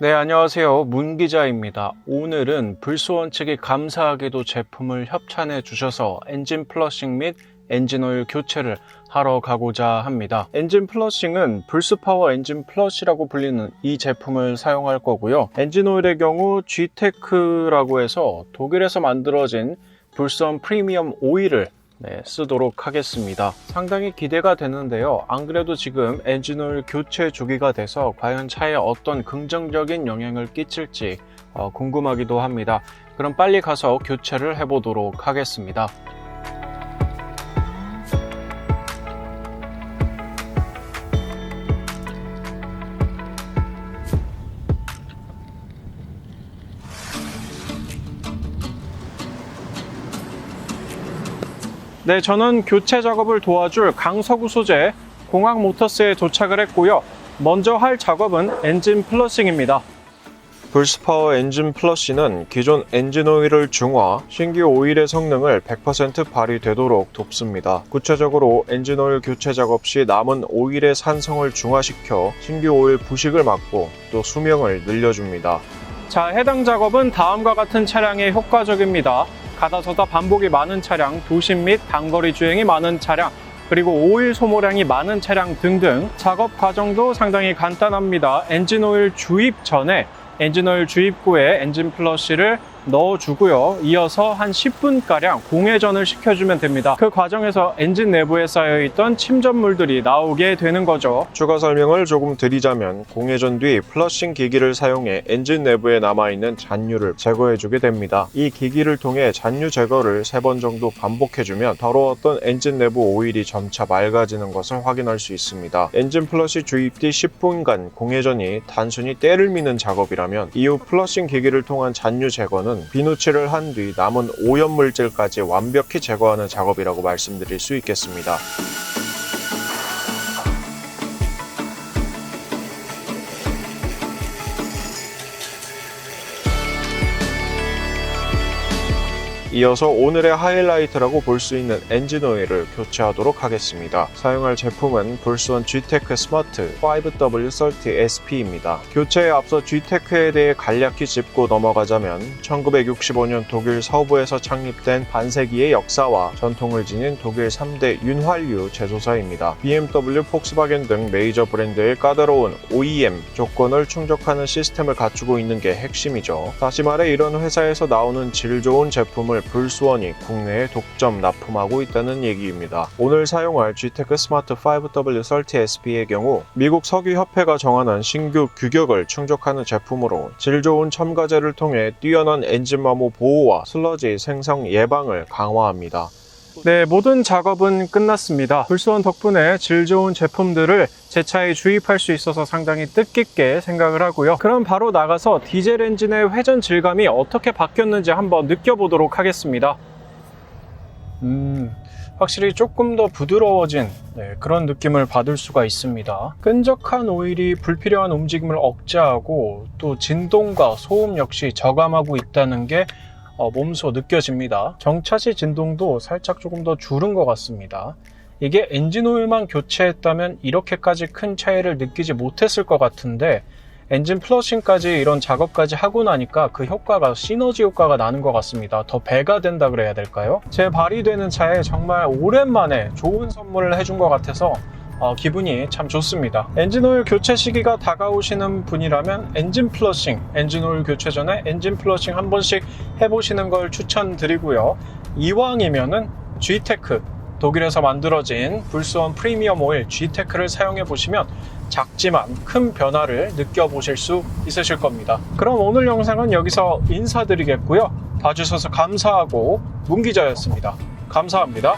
네, 안녕하세요. 문 기자입니다. 오늘은 불소원 측이 감사하게도 제품을 협찬해 주셔서 엔진 플러싱 및 엔진 오일 교체를 하러 가고자 합니다. 엔진 플러싱은 불스파워 엔진 플러시라고 불리는 이 제품을 사용할 거고요. 엔진 오일의 경우 G테크라고 해서 독일에서 만들어진 불선 프리미엄 오일을 네, 쓰도록 하겠습니다. 상당히 기대가 되는데요. 안 그래도 지금 엔진오일 교체 주기가 돼서 과연 차에 어떤 긍정적인 영향을 끼칠지 어, 궁금하기도 합니다. 그럼 빨리 가서 교체를 해보도록 하겠습니다. 네, 저는 교체 작업을 도와줄 강서구 소재 공학 모터스에 도착을 했고요. 먼저 할 작업은 엔진 플러싱입니다. 불스파워 엔진 플러시는 기존 엔진 오일을 중화, 신규 오일의 성능을 100% 발휘되도록 돕습니다. 구체적으로 엔진 오일 교체 작업 시 남은 오일의 산성을 중화시켜 신규 오일 부식을 막고 또 수명을 늘려줍니다. 자, 해당 작업은 다음과 같은 차량에 효과적입니다. 가다서다 반복이 많은 차량, 도심 및 단거리 주행이 많은 차량, 그리고 오일 소모량이 많은 차량 등등 작업 과정도 상당히 간단합니다. 엔진 오일 주입 전에 엔진 오일 주입구에 엔진 플러시를 넣어주고요. 이어서 한 10분가량 공회전을 시켜주면 됩니다. 그 과정에서 엔진 내부에 쌓여있던 침전물들이 나오게 되는 거죠. 추가 설명을 조금 드리자면 공회전 뒤 플러싱 기기를 사용해 엔진 내부에 남아있는 잔유를 제거해주게 됩니다. 이 기기를 통해 잔유 제거를 3번 정도 반복해주면 더러웠던 엔진 내부 오일이 점차 맑아지는 것을 확인할 수 있습니다. 엔진 플러시 주입 뒤 10분간 공회전이 단순히 때를 미는 작업이라면 이후 플러싱 기기를 통한 잔유 제거는 비누칠을 한 뒤 남은 오염 물질까지 완벽히 제거하는 작업이라고 말씀드릴 수 있겠습니다. 이어서 오늘의 하이라이트라고 볼 수 있는 엔진 오일을 교체하도록 하겠습니다. 사용할 제품은 불스원 G테크 스마트 5W30SP입니다. 교체에 앞서 G테크에 대해 간략히 짚고 넘어가자면 1965년 독일 서부에서 창립된 반세기의 역사와 전통을 지닌 독일 3대 윤활유 제조사입니다. BMW, 폭스바겐 등 메이저 브랜드의 까다로운 OEM 조건을 충족하는 시스템을 갖추고 있는 게 핵심이죠. 다시 말해 이런 회사에서 나오는 질 좋은 제품을 불수원이 국내에 독점 납품하고 있다는 얘기입니다. 오늘 사용할 G테크 스마트 5W30SP의 경우 미국 석유협회가 정하는 신규 규격을 충족하는 제품으로 질 좋은 첨가제를 통해 뛰어난 엔진 마모 보호와 슬러지 생성 예방을 강화합니다. 네, 모든 작업은 끝났습니다. 불수원 덕분에 질 좋은 제품들을 제 차에 주입할 수 있어서 상당히 뜻깊게 생각을 하고요. 그럼 바로 나가서 디젤 엔진의 회전 질감이 어떻게 바뀌었는지 한번 느껴보도록 하겠습니다. 음, 확실히 조금 더 부드러워진 네, 그런 느낌을 받을 수가 있습니다. 끈적한 오일이 불필요한 움직임을 억제하고 또 진동과 소음 역시 저감하고 있다는 게 어, 몸소 느껴집니다. 정차시 진동도 살짝 조금 더 줄은 것 같습니다. 이게 엔진 오일만 교체했다면 이렇게까지 큰 차이를 느끼지 못했을 것 같은데 엔진 플러싱까지 이런 작업까지 하고 나니까 그 효과가 시너지 효과가 나는 것 같습니다. 더 배가 된다 그래야 될까요? 제 발휘되는 차에 정말 오랜만에 좋은 선물을 해준 것 같아서 어, 기분이 참 좋습니다. 엔진오일 교체 시기가 다가오시는 분이라면 엔진 플러싱, 엔진오일 교체 전에 엔진 플러싱 한 번씩 해보시는 걸 추천드리고요. 이왕이면은 G테크, 독일에서 만들어진 불수원 프리미엄 오일 G테크를 사용해 보시면 작지만 큰 변화를 느껴보실 수 있으실 겁니다. 그럼 오늘 영상은 여기서 인사드리겠고요. 봐주셔서 감사하고 문기자였습니다. 감사합니다.